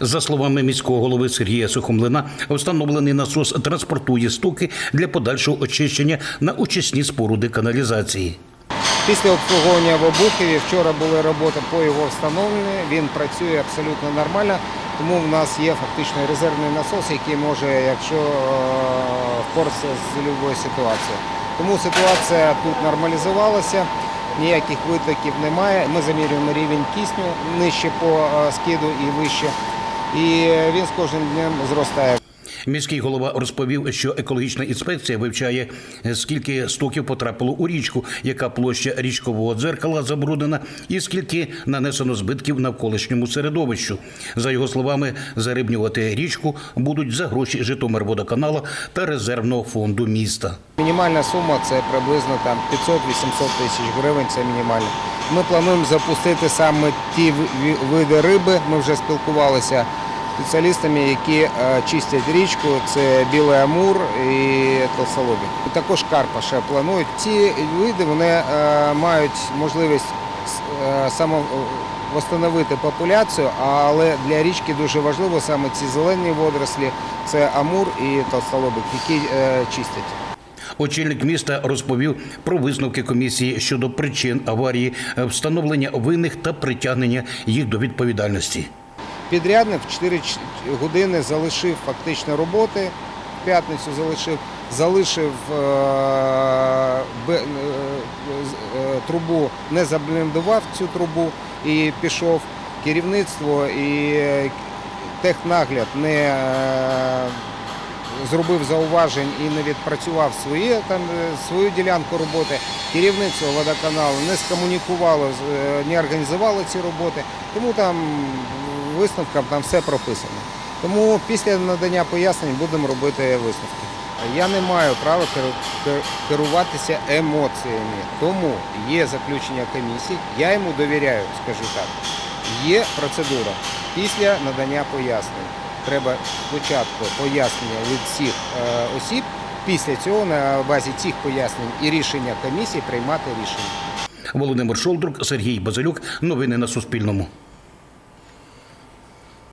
За словами міського голови Сергія Сухомлина, встановлений насос транспортує стоки для подальшого очищення на очисні споруди каналізації. Після обслуговування в Обухові вчора були роботи по його встановленню. Він працює абсолютно нормально, тому в нас є фактично резервний насос, який може, якщо е, впоратися з будь-якою ситуацією. Тому ситуація тут нормалізувалася, ніяких витоків немає. Ми замірюємо рівень кисню нижче по е, скиду і вище. І він з кожним днем зростає. Міський голова розповів, що екологічна інспекція вивчає, скільки стоків потрапило у річку, яка площа річкового дзеркала забруднена, і скільки нанесено збитків навколишньому середовищу. За його словами, зарибнювати річку будуть за гроші Житомирводоканала та резервного фонду міста. Мінімальна сума це приблизно там 500-800 тисяч гривень. Це мінімально. Ми плануємо запустити саме ті ви- види риби. Ми вже спілкувалися спеціалістами, які е, чистять річку. Це білий амур і толстолобік. Також карпа ще планують. Ці види вони е, мають можливість е, само восстановити популяцію, але для річки дуже важливо саме ці зелені водорослі, це амур і толстолобик, які чистять. Очільник міста розповів про висновки комісії щодо причин аварії, встановлення винних та притягнення їх до відповідальності. Підрядник в 4 години залишив фактично роботи, в п'ятницю залишив, залишив е, е, е, трубу, не забліндував цю трубу і пішов. Керівництво і технагляд не зробив зауважень і не відпрацював своє, там, свою ділянку роботи. Керівництво водоканалу не скомунікувало, не організувало ці роботи, тому там в висновках там все прописано. Тому після надання пояснень будемо робити висновки. Я не маю права керуватися емоціями, тому є заключення комісії, я йому довіряю, скажу так. Є процедура після надання пояснень. Треба спочатку пояснення від всіх е, осіб, після цього на базі цих пояснень і рішення комісії приймати рішення. Володимир Шолдрук, Сергій Базилюк. Новини на Суспільному.